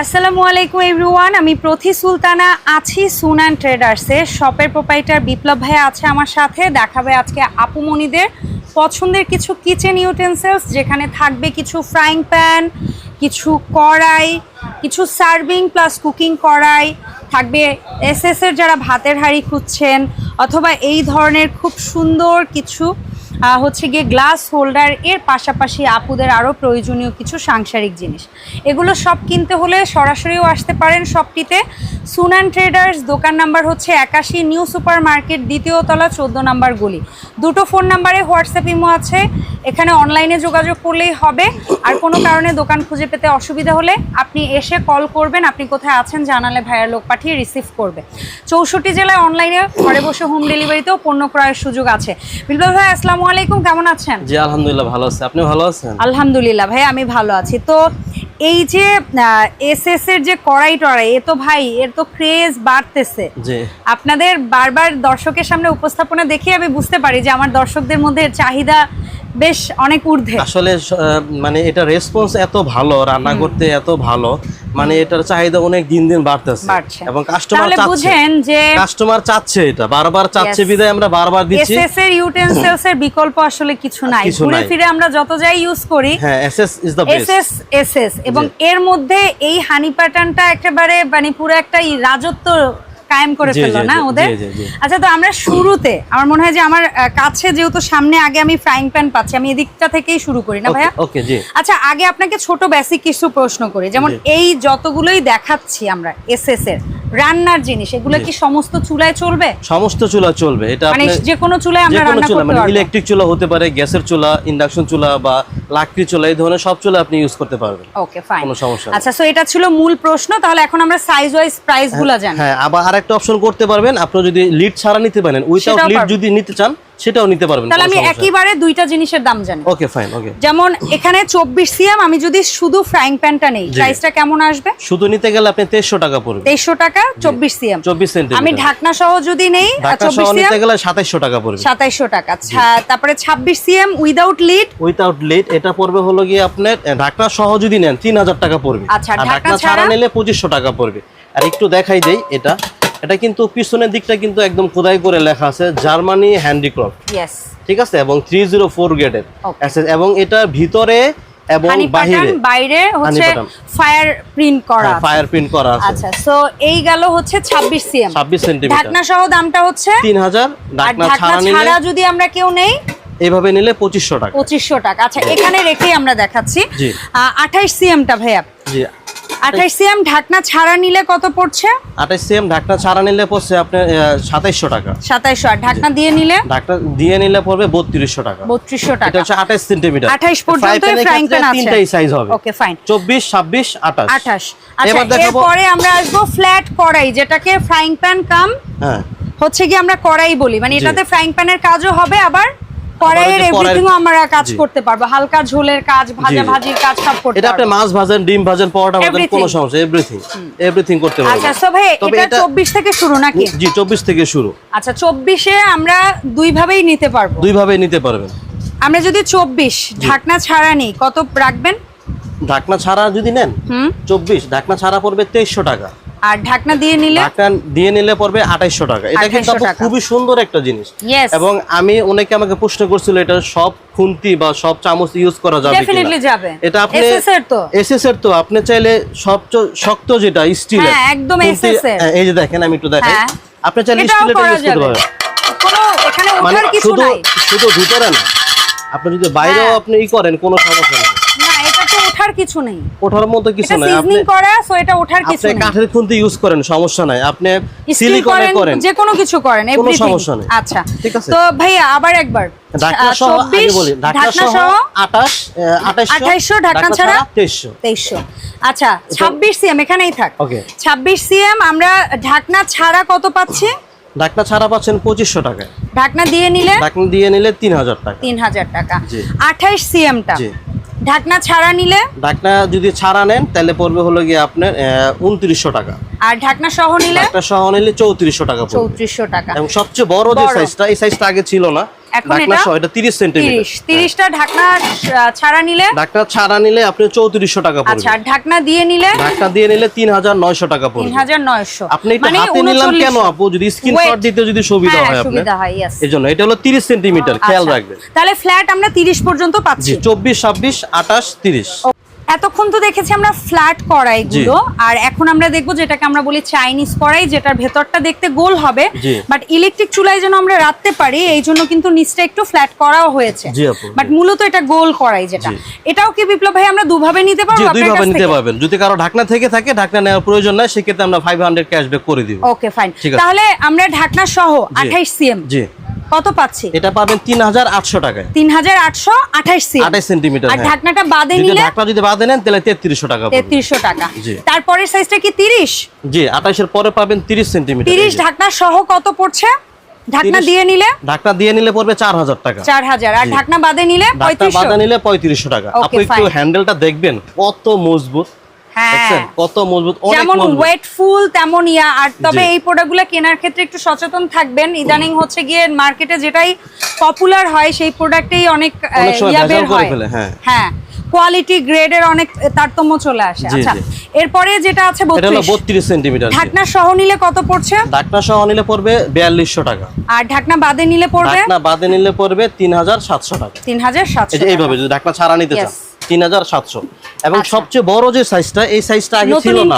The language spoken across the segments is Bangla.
আসসালামু আলাইকুম এভরিওয়ান, আমি প্রথি সুলতানা আছি সুনান ট্রেডার্সে। শপের প্রোপাইটার বিপ্লব ভাই আছে আমার সাথে, দেখাবে আজকে আপুমণিদের পছন্দের কিছু কিচেন ইউটেন্সিলস, যেখানে থাকবে কিছু ফ্রাইং প্যান কিছু কড়াই, কিছু সার্ভিং প্লাস কুকিং কড়াই, থাকবে এসএস এর যারা ভাতের হাঁড়ি খুঁজছেন, অথবা এই ধরনের খুব সুন্দর কিছু হচ্ছে গিয়ে গ্লাস হোল্ডার এর পাশাপাশি আপুদের আরও প্রয়োজনীয় কিছু সাংসারিক জিনিস। এগুলো সব কিনতে হলে সরাসরিও আসতে পারেন শপটিতে। সুনান ট্রেডার্স দোকান নাম্বার হচ্ছে একাশি নিউ সুপার মার্কেট দ্বিতীয় তলা, চোদ্দ নাম্বার গলি। দুটো ফোন নাম্বারে হোয়াটসঅ্যাপ ইমো আছে। এখানে অনলাইনে যোগাযোগ করলেই হবে। আর কোনো কারণে দোকান খুঁজে পেতে অসুবিধা হলে আপনি এসে কল করবেন। আপনি কোথায় আছেন জানালে ভাইয়ের লোক পাঠিয়ে রিসিভ করবে। চৌষট্টি জেলায় অনলাইনে ঘরে বসে হোম ডেলিভারিতেও পণ্য ক্রয়ের সুযোগ আছে। বিপ্লব ভাই, আসসালামু আলাইকুম কেমন আছেন? জি আলহামদুলিল্লাহ ভালো আছে। আপনি ভালো আছেন? আলহামদুলিল্লাহ ভাই আমি ভালো আছি। তো এই যে এস এস এর যে কড়াই টড়াই এ তো ভাই এর তো ক্রেজ বাড়তেছে। আপনাদের বারবার দর্শকের সামনে উপস্থাপনা দেখে আমি বুঝতে পারি যে আমার দর্শকদের মধ্যে চাহিদা বেশ অনেক ঊর্ধ্বে। আসলে মানে এটা রেসপন্স এত ভালো রান্না করতে এত ভালো মানে এটার চাহিদা অনেক দিন দিন বাড়তেছে। এবং কাস্টমার চাচ্ছে। বুঝেন যে কাস্টমার চাচ্ছে এটা বারবার চাচ্ছে. বিদায় আমরা বারবার দিচ্ছি। এসএস এর ইউটেনসিলস এর বিকল্প আসলে কিছু নাই। ঘুরে ফিরে আমরা যত যাই ইউজ করি হ্যাঁ SS is the best SS SS এবং এর মধ্যে এই হানি প্যাটার্নটা একেবারে মানে পুরো একটা রাজত্ব কায়েম করে ফেলল না ওদের। আচ্ছা তো আমরা শুরুতে আমার মনে হয় যে আমার কাছে যেহেতু সামনে আগে আমি ফ্রাইং প্যান পাচ্ছি আমি এদিকটা থেকেই শুরু করি না ভাইয়া? ওকে জি। আচ্ছা আগে আপনাকে ছোট বেসিক কিছু প্রশ্ন করি যেমন এই যতগুলোই দেখাচ্ছি আমরা এসএস এর রান্নার জিনিস এগুলো কি সমস্ত চুলায় চলবে? সমস্ত চুলা চলবে। এটা মানে যে কোনো চুলায় আমরা রান্না করতে মানে পারব। ইলেকট্রিক চুলা হতে পারে গ্যাসের চুলা ইন্ডাকশন চুলা বা লাকড়ি চুলা এই ধরনের সব চুলা আপনি ইউজ করতে পারবেন। ওকে ফাইন কোনো সমস্যা। আচ্ছা সো এটা ছিল মূল প্রশ্ন তাহলে এখন আমরা সাইজ ওয়াইজ প্রাইসগুলো জানি। হ্যাঁ আবার আরেকটা অপশন করতে পারবেন। আপনি যদি লিড ছাড়া নিতে পারেন উইদাউট লিড যদি নিতে চান সেটাও নিতে পারবেন তাহলে আমি একইবারে দুইটা জিনিসের দাম জানি। ওকে ফাইন ওকে যেমন এখানে চব্বিশ সিএম আমি যদি শুধু ফ্রাইং প্যানটা নেই। প্রাইসটা কেমন আসবে? শুধু নিতে গেলে আপনি তেইশশো টাকা পড়বে। তেইশশো টাকা চব্বিশ সিএম। চব্বিশ আমি ঢাকনা সহ যদি নেই ঢাকা চব্বিশ সহ সিএম নিতে গেলে সাতাইশশো টাকা পড়বে। সাতাইশশো টাকা। ছা- তারপরে ছাব্বিশ C M without lead without lead এটা পড়বে হলো গিয়ে আপনার ঢাকনা সহ যদি নেন তিন হাজার টাকা পড়বে। আচ্ছা, ঢাকনা ছাড়া? নিলে পঁচিশশো টাকা পড়বে। আর একটু দেখাই দেই এটা। এটা কিন্তু পিছনের দিকটা কিন্তু একদম খোদাই করে লেখা আছে জার্মানি হ্যান্ডিক্রাফট। ঠিক আছে? এবং থ্রি জিরো ফোর গেটের এবং এটার ভিতরে এবং বাহিরে। বাইরে হচ্ছে ফায়ার প্রিন্ট করা ফায়ার প্রিন্ট করা আছে। আচ্ছা সো এই গেল হচ্ছে সিএম ছাব্বিশ সেন্টিমিটার ঢাকনা সহ দামটা হচ্ছে ঢাকনা ছাড়া ছাড়া যদি আমরা কেউ নেই? নিলে টাকা। টাকা। আচ্ছা এখানে রেখেই আমরা দেখাচ্ছি। আঠাইশ সিএমটা ভাইয়া। জি। আঠাইশ সিএম ঢাকনা ছাড়া নিলে কত পড়ছে? আঠাশ সেম ঢাকনা ছাড়া নিলে পড়ছে আপনার সাতাইশশো টাকা। সাতাইশশো। আর ঢাকনা দিয়ে নিলে? ঢাকনা দিয়ে নিলে পড়বে বত্রিশশো টাকা। বত্রিশশো এটা হচ্ছে আঠাশ সেন্টিমিটার। 28 পর্যন্তই frying pan আছে। তিনটাই সাইজ হবে। ওকে ফাইন চব্বিশ ছাব্বিশ আঠাশ। আঠাশ। আচ্ছা এবার দেখাবো এরপরে আমরা আসব ফ্ল্যাট কড়াই যেটাকে ফ্রাইং প্যান কাম হ্যাঁ। হচ্ছে কি আমরা কড়াই বলি। মানে। এটাতে ফ্রাইং প্যানের কাজও হবে আবার কড়াইয়ের এভরিথিংও আমরা কাজ করতে পারব। হালকা ঝোলের কাজ ভাজা। ভাজির কাজ সব করতে এটা আপনি মাছ ভাজেন ডিম ভাজেন পরোটা ভাজেন কোনো সমস্যা এভরিথিং এভরিথিং করতে আচ্ছা সো ভাই এটা এটা- চব্বিশ থেকে শুরু নাকি? জি চব্বিশ থেকে শুরু। আচ্ছা চব্বিশে আমরা দুই ভাবেই নিতে পারব। দুই ভাবে নিতে পারবেন। আমরা যদি চব্বিশ ঢাকনা ছাড়া নেই কত রাখবেন? ঢাকনা ছাড়া যদি নেন হুম। চব্বিশ ঢাকনা ছাড়া পড়বে তেইশশো টাকা। আর ঢাকনা দিয়ে নিলে? ঢাকনা দিয়ে নিলে পড়বে আঠাইশশো টাকা। এটা কিন্তু 2800। খুবই সুন্দর একটা জিনিস। এবং আমি অনেকে আমাকে প্রশ্ন করছিল এটা সব খুন্তি বা সব চামচ ইউজ করা যাবে ডেফিনেটলি যাবে। এটা আপনি এর তো। এসএস এর তো। আপনি চাইলে সবচেয়ে শক্ত যেটা স্টিলের হ্যাঁ, একদম SS এর। এই যে দেখেন আমি একটু দেখাই। হ্যাঁ। আপনি চাইলে স্টিলের করা ইউজ করতে পারবেন কোনো এখানে মানে ওঠার কিছু শুধু নাই। শুধু ভিতরে না। আপনি যদি বাইরেও হ্যাঁ। আপনি ই করেন কোনো সমস্যা নেই। এটা ওঠার কিছু নেই। ওঠার মতো কিছু নাই। আপনি সিজনিং করা সো এটা ওঠার কিছু আপনি কাঠের খুন্তি ইউজ করেন সমস্যা নাই। আপনি সিলিকনে করেন যে কোনো কিছু করেন এভরিথিং সমস্যা নেই। আচ্ছা। ঠিক আছে। তো ভাইয়া আবার একবার। ঢাকনা সহ 24, বলি ঢাকনা সহ সহ 28 2800 2800 ঢাকনা ছাড়া? 2300 তেইশশো। আচ্ছা ছাব্বিশ সিএম এখানেই থাক। Okay. ছাব্বিশ সিএম আমরা ঢাকনা ছাড়া কত পাচ্ছি? ঢাকনা ছাড়া পাচ্ছেন 2500 টাকা ঢাকনা দিয়ে নিলে ঢাকনা দিয়ে নিলে 3000 টাকা। তিন হাজার টাকা। জি। আঠাইশ সিএমটা জি। ঢাকনা ছাড়া নিলে? ঢাকনা যদি ছাড়া নেন তাহলে পড়বে হলো গিয়ে আপনার উনত্রিশশো টাকা। আর ঢাকনা সহ নিলে? ঢাকনা সহ নিলে চৌত্রিশশো টাকা চৌত্রিশশো টাকা। এবং সবচেয়ে বড় যে। সাইজটা এই সাইজটা আগে ছিল না। এখন এটা সহ এটা তিরিশ সেন্টিমিটার। তিরিশ। তিরিশটা ঢাকনা ছাড়া নিলে? ঢাকনা ছাড়া নিলে আপনি চৌত্রিশশো টাকা পড়বে। আচ্ছা ঢাকনা দিয়ে নিলে? ঢাকনা দিয়ে নিলে তিন হাজার নয়শো টাকা তিন পড়বে। হাজার নয়শো। আপনি এটা হাতে নিলাম কেন আপু? যদি স্ক্রিনশট দিতে যদি সুবিধা হ্যাঁ, হয় আপনার। সুবিধা হয়, यस এই জন্য এটা হলো তিরিশ সেন্টিমিটার খেয়াল আচ্ছা। রাখবেন। তাহলে ফ্ল্যাট আমরা তিরিশ পর্যন্ত জি পাচ্ছি চব্বিশ ছাব্বিশ আঠাশ তিরিশ। এতক্ষণ তো দেখেছি আমরা ফ্ল্যাট কড়াইগুলো আর এখন আমরা দেখব যেটাকে আমরা বলি চাইনিজ কড়াই যেটার ভেতরটা দেখতে গোল হবে বাট ইলেকট্রিক চুলায় যেন আমরা রাখতে পারি এই জন্য কিন্তু নিচটা একটু ফ্ল্যাট করাও হয়েছে। বাট মূলত এটা গোল কড়াই যেটা। এটাও কি বিপ্লব ভাই আমরা দুভাবে নিতে পারব দুই আপনার ভাবে কাছ নিতে পারবেন। যদি কারও ঢাকনা থেকে থাকে ঢাকনা নেওয়ার প্রয়োজন নাই সেক্ষেত্রে আমরা ফাইভ হান্ড্রেড ক্যাশব্যাক করে দিব। ওকে ফাইন তাহলে আমরা ঢাকনা সহ আঠাইশ সিএম জি। কত পাচ্ছি? এটা পাবেন তিন হাজার আটশো টাকায়। তিন হাজার আটশো সিএম আঠাশ সেন্টিমিটার আর ঢাকনাটা বাদে নিলে ঢাকনা যদি বাদে নেন তাহলে তেত্রিশশো টাকা পড়বে। তেত্রিশশো টাকা। জি। তারপরের সাইজটা কি তিরিশ? জি আঠাশের পরে পাবেন তিরিশ সেন্টিমিটার। তিরিশ ঢাকনা সহ কত পড়ছে? ঢাকনা দিয়ে নিলে? ঢাকনা দিয়ে নিলে পড়বে চার হাজার টাকা। চার হাজার। আর ঢাকনা বাদে নিলে বাদে নিলে পঁয়ত্রিশশো টাকা। আপনি একটু হ্যান্ডেলটা দেখবেন কত মজবুত। হ্যাঁ কত মজবুত যেমন মজবুত। ওয়েট ফুল তেমন ইয়া। আর তবে এই প্রোডাক্টগুলো কেনার ক্ষেত্রে একটু সচেতন থাকবেন। ইদানিং হচ্ছে গিয়ে মার্কেটে যেটাই পপুলার হয় সেই প্রোডাক্টেই অনেক ইয়া বের হয়। হ্যাঁ। হ্যাঁ। কোয়ালিটি গ্রেডের অনেক তারতম্য চলে আসে। আচ্ছা এরপরে যেটা আছে বত্রিশ। সেন্টিমিটার ঢাকনা সহ নিলে কত পড়ছে? ঢাকনা সহ নিলে পড়বে বিয়াল্লিশশো টাকা। আর ঢাকনা বাদে নিলে পড়বে? ঢাকনা বাদে নিলে পড়বে তিন হাজার সাতশো টাকা। তিন হাজার এই সাতশো যে এইভাবে যদি ঢাকনা ছাড়া নিতে চান. তিন হাজার সাতশো এবং আচ্ছা। সবচেয়ে বড় যে সাইজটা এই সাইজটা আগে ছিল না।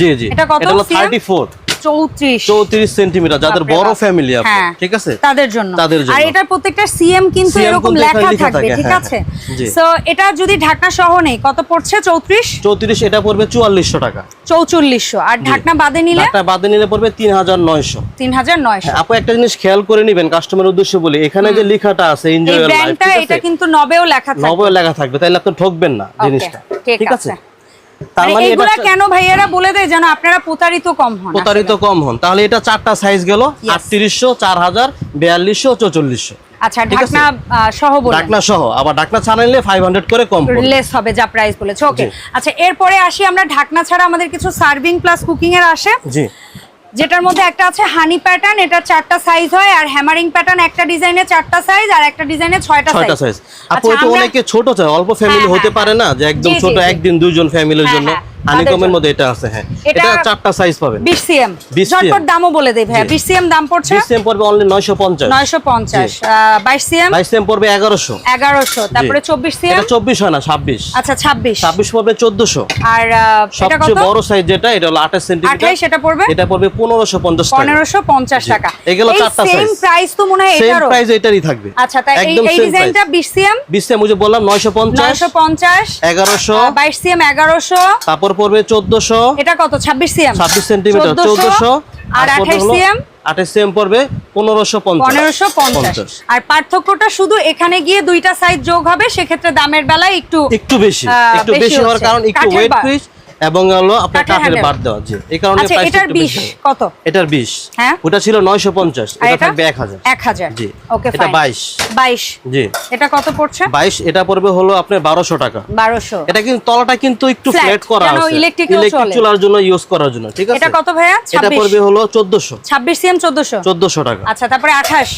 জি জি এটা কত হলো? থার্টি ফোর চৌত্রিশ। চৌত্রিশ সেন্টিমিটার যাদের বড় ফ্যামিলি হ্যাঁ, ঠিক আছে? তাদের জন্য। তাদের জন্য। আর এটার প্রত্যেকটা সিএম কিন্তু এরকম লেখা এখানে থাকবে ঠিক হ্যাঁ, আছে? হ্যাঁ, সো এটা যদি ঢাকনা সহ নেই কত পড়ছে? চৌত্রিশ? চৌত্রিশ এটা পড়বে চুয়াল্লিশশো টাকা। চৌচল্লিশশো। আর ঢাকনা বাদে নিলে? ঢাকনা বাদে নিলে পড়বে তিন হাজার নয়শো। তিন হাজার নয়শো আপু একটা জিনিস খেয়াল করে নিবেন কাস্টমার উদ্দেশ্যে বলি এখানে যে লেখাটা আছে এনজয় লাইফ এটা কিন্তু নবেও লেখা থাকবে। নবয় লেখা থাকবে তাইলে আপনি ঠকবেন না জিনিসটা ঠিক আছে। তার মানে মানে কেন ভাইয়ারা বলে দেয় যেন আপনারা প্রতারিত কম হন? প্রতারিত কম হন। তাহলে এটা চারটা সাইজ গেল। আচ্ছা? ঢাকনা সহ বলুন। সহ। আবার ছাড়া নিলে করে কম পড়বে। লেস হবে যা প্রাইস বলেছে। ওকে আচ্ছা এরপরে আসি আমরা ঢাকনা ছাড়া আমাদের কিছু সার্ভিং প্লাস কুকিং এর আসে। জি। যেটার মধ্যে একটা আছে হানি প্যাটার্ন এটা চারটা সাইজ হয় আর হ্যামারিং প্যাটার্ন একটা ডিজাইনে চারটা সাইজ আর একটা ডিজাইনে ছয়টা ছয়টা সাইজ আপু এটা অনেকে ছোট চায় অল্প ফ্যামিলি হ্যাঁ, হতে হ্যাঁ, পারে না যে একদম জি, জি, ছোট একদিন দুইজন ফ্যামিলির হ্যাঁ, জন্য। হ্যাঁ, হানিকমের মধ্যে এটা আছে হ্যাঁ। এটা- চারটা সাইজ পাবেন। 20 সিএম 20 ঝটপট CM দামও বলে দেই ভাইয়া। জি। 20 সিএম দাম পড়ছে? সিস্টেম পড়বে অনলি নয়শো পঞ্চাশ। 950 22 সিএম বাইশ সিএম পড়বে এগারোশো। 1100 তারপরে 24 সিএম এটা চব্বিশ হয় না ছাব্বিশ। আচ্ছা 26 ছাব্বিশ পড়বে চোদ্দশো। আর এটা কত? সবচেয়ে বড় সাইজ যেটা এটা হলো আঠাশ সেন্টিমিটার 28 এটা পড়বে? এটা পড়বে পনেরোশো পঞ্চাশ টাকা। 1550 টাকা। এগুলো চারটা সেম প্রাইস তো মনে হয় এটারও? সেম প্রাইস এটারই থাকবে। আচ্ছা তাই এই ডিজাইনটা 20 সিএম বিশ সিএম ওই যে বললাম নয়শো পঞ্চাশ। 950 এগারোশো। 22 সিএম 1100 তারপর পড়বে চোদ্দশো। এটা কত? 26 সিএম। ছাব্বিশ সেন্টিমিটার চোদ্দশো আর 28 সিএম? আঠাশ সিএম পড়বে পনেরোশো পঞ্চাশ। পনেরোশো পঞ্চাশ। আর পার্থক্যটা শুধু এখানে গিয়ে দুইটা সাইজ যোগ হবে সেক্ষেত্রে দামের বেলায় একটু একটু বেশি। একটু বেশি হওয়ার কারণ একটু ওয়েট বার। এবং হলো আপনার কাঠের বার দেওয়া জি। এই কারণে আচ্ছা এটার একটু বিশ বেশি। কত? এটার বিশ। হ্যাঁ। ওটা ছিল নয়শো পঞ্চাশ আর এটা এটা? থাকবে এক হাজার। এক হাজার। জি। ওকে এটা বাইশ। বাইশ। জি। এটা কত পড়ছে? বাইশ এটা পড়বে হলো আপনার বারোশো টাকা। বারোশো। এটা কিন্তু তলাটা কিন্তু একটু ফ্ল্যাট করা আছে। ইলেকট্রিক চলে। চুলার জন্য ইউজ করার জন্য ঠিক আছে? এটা কত ভাইয়া? এটা পড়বে হলো চোদ্দশো। ছাব্বিশ সিএম চোদ্দশো। চোদ্দশো টাকা। আচ্ছা তারপরে আঠাশ।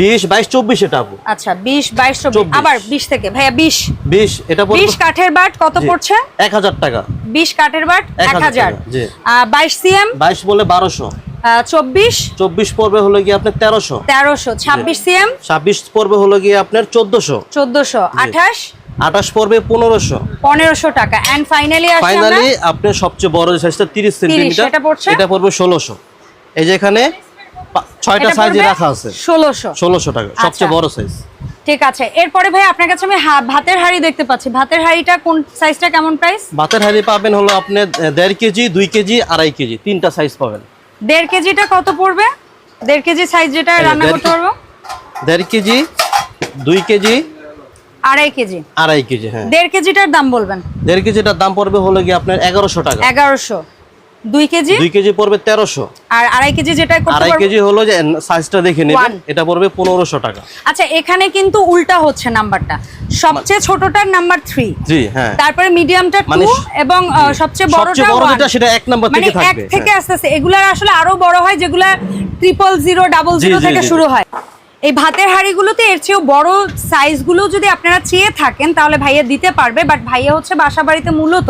বিশ বাইশ চব্বিশ এটা আপু। আচ্ছা বিশ বাইশ চব্বিশ। চব্বিশ। আবার বিশ থেকে। ভাইয়া বিশ। বিশ এটা পড়বে বিশ কাঠের বাট কত পড়ছে? এক হাজার টাকা। বিশ কাঠের বাট এক এক হাজার। হাজার টাকা, জি। বাইশ সিএম? বাইশ বলে বারোশো। চব্বিশ? চব্বিশ পড়বে হলো গিয়ে আপনার তেরোশো। তেরোশো। ছাব্বিশ সিএম? ছাব্বিশ পড়বে হলো গিয়ে আপনার চোদ্দশো। চোদ্দশো। আঠাশ? আঠাশ পড়বে পনেরোশো। পনেরোশো টাকা। এন্ড ফাইনালি আসি ফাইনালি আপনার সবচেয়ে বড় সাইজটা তিরিশ সেন্টিমিটার এটা পড়ছে? এটা পড়বে ষোলোশো। এই যে এখানে ছয়টা সাইজে রাখা আছে। ষোলোশো। ষোলোশো টাকা সবচেয়ে আচ্ছা। বড় সাইজ ঠিক আছে। এরপরে ভাই আপনার কাছে আমি ভাতের হাড়ি দেখতে পাচ্ছি। ভাতের হাড়িটা কোন সাইজটা কেমন প্রাইস ভাতের হাড়ি পাবেন হলো আপনি দেড় কেজি দুই কেজি আড়াই কেজি তিনটা সাইজ পাবেন। দেড় কেজিটা কত পড়বে? দেড় কেজি সাইজ যেটা রান্না করতে কে- পারব? দেড় কেজি দুই কেজি আড়াই কেজি। আড়াই কেজি হ্যাঁ। দেড় কেজিটার দাম বলবেন। দেড় কেজিটার দাম পড়বে হলো গিয়ে আপনার এগারোশো টাকা। এগারোশো। দুই কেজি? দুই কেজি পড়বে তেরোশো। আর আড়াই কেজি যেটা করতে আড়াই কেজি হলো যে সাইজটা দেখে নেবেন এটা পড়বে পনেরোশো টাকা। আচ্ছা এখানে কিন্তু উল্টা হচ্ছে নাম্বারটা। সবচেয়ে ছোটটার নাম্বার থ্রি জি হ্যাঁ। তারপরে মিডিয়ামটা টু মানে এবং সবচেয়ে বড়টা সবচেয়ে বড় one। যেটা সেটা এক নাম্বার মানে থেকে এক থাকবে থেকে হ্যাঁ। আস্তে আস্তে। এগুলার আসলে আরও বড় হয় যেগুলা triple zero double G, zero G, থেকে শুরু হয়। এই ভাতের হাঁড়িগুলোতে এর চেয়েও বড় সাইজগুলো যদি আপনারা চেয়ে থাকেন তাহলে ভাইয়া দিতে পারবে বাট ভাইয়া হচ্ছে বাসা বাড়িতে মূলত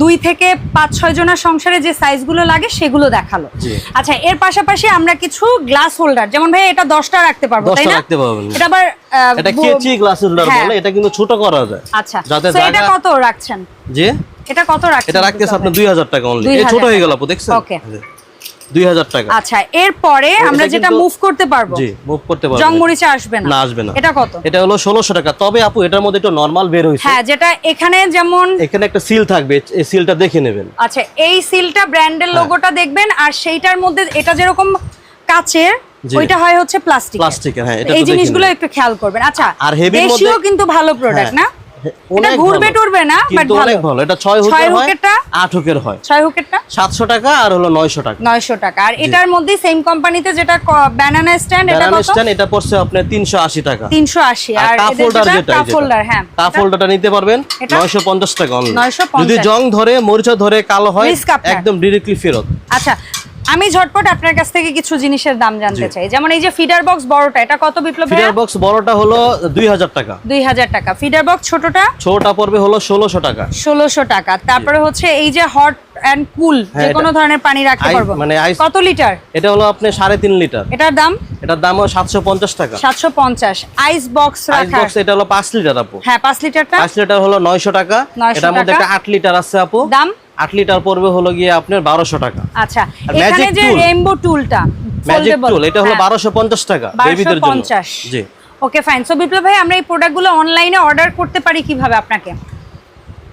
দুই থেকে পাঁচ ছয় জনের সংসারে যে সাইজগুলো লাগে সেগুলো দেখাল। আচ্ছা এর পাশাপাশি আমরা কিছু গ্লাস হোল্ডার যেমন ভাই এটা দশটা রাখতে পারব তাই না? এটা আবার এটা কেচি গ্লাস হোল্ডার বলে এটা কিন্তু ছোট করা যায়। আচ্ছা তো এটা কত রাখছেন? জি? এটা কত রাখছেন? এটা রাখতেছে আপনি 2000 টাকা অনলি এই ছোট হয়ে গেল আপু দেখছেন? ওকে 2000 টাকা। আচ্ছা এরপরে আমরা যেটা মুভ করতে পারব জি মুভ করতে পারব। জংমরিচে আসবে না। না আসবে না। এটা কত? এটা হলো 1600 টাকা। তবে আপু এটার মধ্যে একটু নরমাল বের হইছে হ্যাঁ যেটা এখানে যেমন এখানে একটা সিল থাকবে এই সিলটা দেখে নেবেন। আচ্ছা এই সিলটা ব্র্যান্ডের লোগোটা দেখবেন আর সেইটার মধ্যে এটা যেরকম কাচের ওইটা হয় হচ্ছে প্লাস্টিক প্লাস্টিকের হ্যাঁ এই জিনিসগুলো একটু খেয়াল করবেন। আচ্ছা আর হেভির মধ্যে কিন্তু ভালো প্রোডাক্ট হ্যাঁ। না? এটা ঘুরবে টুরবে না বাট অনেক ভালো। এটা ছয় ছয় হুকের হয় হুকেরটা? হুকের হয়। ছয় হুকেরটা? সাতশো টাকা আর হলো নয়শো টাকা। নয়শো টাকা। আর এটার মধ্যে সেম কোম্পানিতে যেটা ব্যানানা স্ট্যান্ড এটা ব্যানানা স্ট্যান্ড এটা পড়ছে আপনার তিনশো আশি টাকা। তিনশো আশি। আর আর কাপ হোল্ডার যেটা যেটা কাপ হোল্ডার হ্যাঁ। কাপ হোল্ডারটা নিতে পারবেন এটা? নয়শো পঞ্চাশ টাকা অনলি যদি জং ধরে মরিচা ধরে কালো হয় একদম ডিরেক্টলি ফেরত। আচ্ছা আমি ঝটপট আপনার কাছ থেকে কিছু জিনিসের দাম জানতে চাই। যেমন এই যে ফিডার বক্স বড়টা এটা কত বিপ্লব ফিডার বক্স বড়টা হলো দুই হাজার টাকা। দুই হাজার টাকা। ফিডার বক্স ছোটটা? ছোটটা পড়বে হলো ষোলোশো টাকা। ষোলোশো টাকা। তারপরে হচ্ছে এই যে হট অ্যান্ড কুল যে কোনো ধরনের পানি রাখতে পারব। মানে কত লিটার এটা হলো আপনি সাড়ে তিন লিটার এটার দাম? এটার দাম হলো সাতশো পঞ্চাশ টাকা। সাতশো পঞ্চাশ। আইস বক্স রাখা। আইস বক্স এটা হলো পাঁচ লিটার আপু। হ্যাঁ পাঁচ লিটারটা পাঁচ লিটার হলো নয়শো টাকা। 900 এটার মধ্যে একটা আট লিটার আছে আপু। দাম? আট লিটার পড়বে হলো গিয়ে আপনার বারোশো টাকা। আচ্ছা এখানে যে রেইনবো টুলটা ম্যাজিক টুল এটা হলো বারোশো পঞ্চাশ টাকা বেবিদের জন্য। 1250 জি। ওকে ফাইন সো বিপ্লব ভাই আমরা এই প্রোডাক্টগুলো অনলাইনে অর্ডার করতে পারি কীভাবে আপনাকে?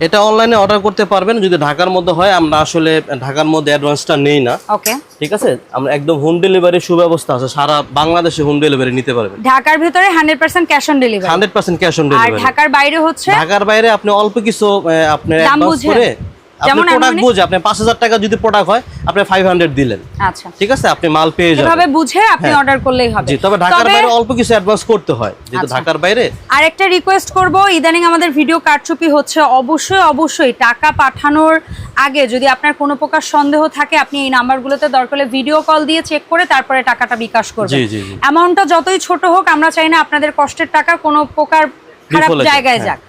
এটা অনলাইনে অর্ডার করতে পারবেন যদি ঢাকার মধ্যে হয় আমরা আসলে ঢাকার মধ্যে অ্যাডভান্সটা নেই না। ওকে ঠিক আছে? আমরা একদম হোম ডেলিভারি সুব্যবস্থা আছে সারা বাংলাদেশে হোম ডেলিভারি নিতে পারবেন। ঢাকার ভিতরে hundred percent cash on delivery hundred percent cash on delivery আর ঢাকার বাইরে হচ্ছে? ঢাকার বাইরে আপনি অল্প কিছু আপনি অ্যাডভান্স? করে আপনি প্রোডাক্ট বুঝে আপনি পাঁচ হাজার টাকা যদি প্রোডাক্ট হয় আপনি ফাইভ হান্ড্রেড দিলেন। আচ্ছা। ঠিক আছে? আপনি মাল পেয়ে যাবেন। এভাবে বুঝে আপনি হ্যাঁ। অর্ডার করলেই হবে। জি তবে ঢাকার বাইরে অল্প কিছু অ্যাডভান্স করতে হয় যেহেতু আচ্ছা। ঢাকার বাইরে। আরেকটা রিকোয়েস্ট করব ইদানিং আমাদের ভিডিও কারচুপি হচ্ছে। অবশ্যই অবশ্যই টাকা পাঠানোর আগে যদি আপনার কোনো প্রকার সন্দেহ থাকে আপনি এই নাম্বারগুলোতে দরকার হলে ভিডিও কল দিয়ে চেক করে তারপরে টাকাটা বিকাশ করবেন। জি, জি, জি। অ্যামাউন্টটা যতই ছোট হোক আমরা চাই না আপনাদের কষ্টের টাকা কোনো প্রকার খারাপ জায়গায় হ্যাঁ। যাক।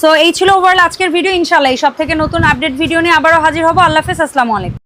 সো এই ছিল ওভারঅল আজকের ভিডিও ইনশাল্লাহ এই সব থেকে নতুন আপডেট ভিডিও নিয়ে আবারও হাজির হব। আল্লাহ হাফেজ আসসালামু আলাইকুম।